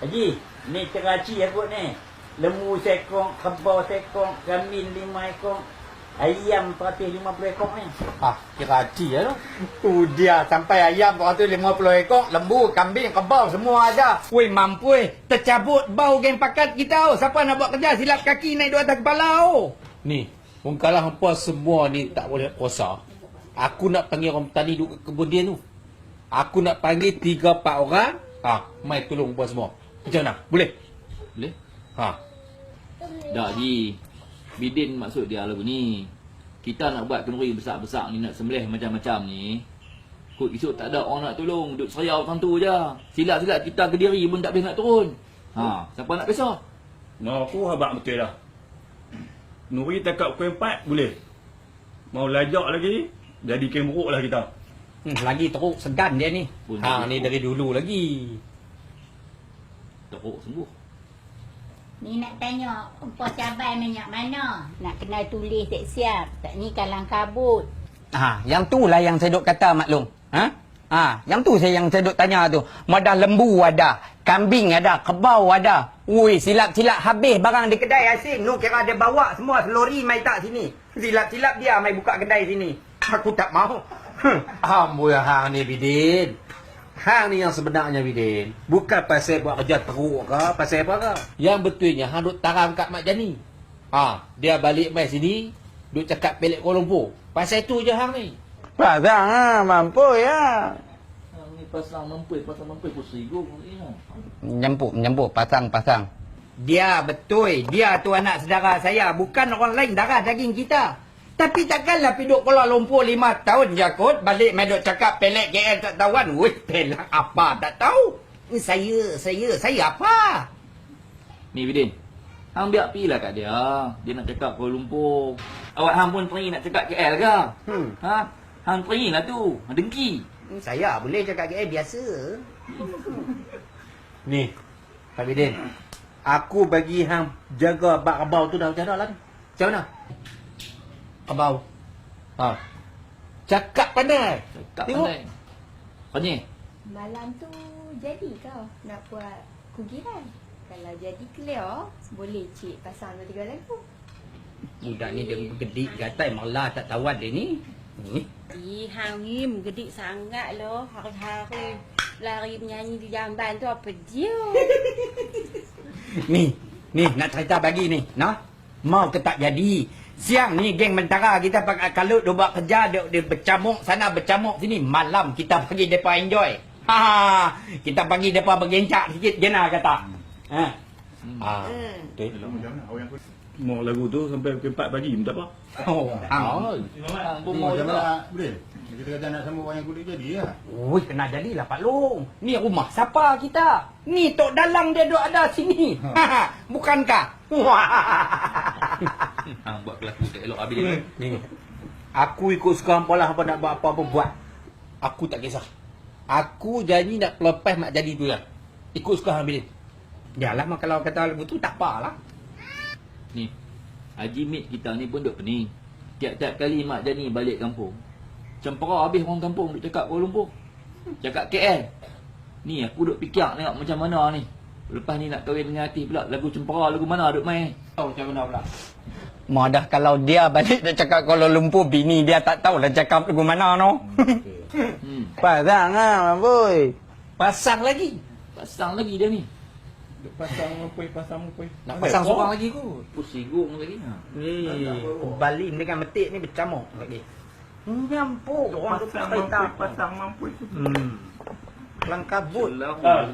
Haji, ni teraci aku ni. Lembu sekong, kebau sekong, kambing lima ekor, ayam 150 ekor ni. Ah, kira haji ya tu. Tu dia sampai ayam 150 ekor, lembu, kambing, kebau semua ada. Woi mampu eh, tercabut bau geng pakat kita oh. Siapa nak buat kerja silap kaki naik dua atas kepala oh. Ni, orang kalah hampa semua ni tak boleh kuasa. Aku nak panggil orang petani duduk kat kebun dia tu. Aku nak panggil tiga empat orang. Ha, mai tolong buat semua. Macam mana? Boleh? Boleh? Ha. Tak Ji. Bidin maksud dia lagu ni. Kita nak buat kenduri besar-besar ni nak sembelih macam-macam ni. Kut esok tak ada orang nak tolong. Duduk seriau macam tu je. Silat-silat kita ke diri pun tak boleh nak turun. Ha, siapa nak pisah? Mau aku habak betul dah. Nuri tekak pukul 4 boleh. Mau lajak lagi, jadi kemuruk lah kita. Hmm, lagi teruk segan dia ni. Pun Ha, ni dari dulu lagi. Teruk sembuh. Ni nak tanya, umpah cabai minyak mana? Nak kena tulis siap-siap. Tak ni kalang kabut. Ha, yang tu lah yang saya duk kata maklum. Ha? Ha, yang tu saya yang saya duk tanya tu. Madah lembu ada, kambing ada, kebau ada. Ui, silap-silap habis barang di kedai asin. Nu kira dia bawa semua selori mai tak sini. Silap-silap dia mai buka kedai sini. Aku tak mau. Hmm. Amboi hang ni Bidin. Hang ni yang sebenarnya Bidin. Bukan pasal buat kerja teruk ke, pasal apa ke. Yang betulnya hang duk taram kat Mak Jani. Ha, dia balik mai sini, duk cakap pelik Kuala Lumpur. Pasal tu je hang ni. Pasang ha, mampu ya. Ni pasang mampu, pasang mampu pun serigung. Ya. Menyempuk, menyempuk, pasang, pasang. Dia betul, dia tu anak saudara saya, bukan orang lain darah daging kita. Tapi takkanlah piduk Kuala Lumpur lima tahun je kot, balik main duk cakap pelek KL tak tahuan. Wih, pelak apa tak tahu. Ni Saya, saya, saya apa? Ni Bidin. Hang biar pi lah kat dia. Dia nak cakap Kuala Lumpur. Awak hang pun pergi nak cakap KL ke? Hmm. Ha? Hang pergi lah tu. Hang dengki. Ni Saya boleh cakap KL biasa. Ni, Pak Bidin. Aku bagi hang jaga bak tu dah macam mana lah ni? Macam mana? Kebau. Ha. Cakap pandai. Cakap Tengok. pandai. Panyi. Malam tu jadi kau nak buat kugiran? Kalau jadi clear, boleh cik pasang dua tiga lagu. Budak ni dia bergedik gatai malah tak tahuan dia ni. Ni. Ih, hang ni gedik sangat loh. Hari-hari lari menyanyi di jamban tu apa dia? Ni, ni nak cerita bagi ni, nah. Mau ke tak jadi. Siang ni geng mentara kita pakai kalut dia buat kerja dia, dia bercamuk sana bercamuk sini. Malam kita pergi depa enjoy. Ha, kita bagi depa bergencak sikit gena kata. Ha. Ah. Hmm. Betul. Mau lagu tu sampai pukul 4 pagi pun tak apa. Oh, hang. Hang pun mau juga. Boleh. Kita kata nak sambung wayang kulit jadi lah. Ui, kena jadilah Pak Long. Ni rumah siapa kita? Ni tok dalang dia duk ada sini. Ha. Bukankah? Wah. Hang buat kelaku tak elok habis dia. Ni. Aku ikut suka hampa lah hampa nak buat apa-apa buat. Aku tak kisah. Aku janji nak pelepas mak jadi tu lah. Ikut suka hang Bidin. Yalah mak kalau kata lagu tu tak apalah. Ni. Haji Mit kita ni pun duk pening. Tiap-tiap kali mak Jani balik kampung. Cempera habis orang kampung duk cakap Kuala Lumpur. Cakap KL. Ni aku duk fikir tengok macam mana ni. Lepas ni nak kahwin dengan Atif pula. Lagu cempera lagu mana duk main. Tahu macam mana pula. Madah kalau dia balik dia cakap Kuala Lumpur bini dia tak tahu lah cakap lagu mana no. Hmm. Pasang ah boy. Pasang lagi. Pasang lagi dia ni. Duk pasang mempui, pasang mempui. Nak pasang seorang lagi kot. Pusinggung lagi. Ha. Ni Bali dengan metik ni bercamuk lagi. Nyampuk orang tu Pasang tahu. pasang mempui. Hmm. Kelang kabut. Celah. Ah.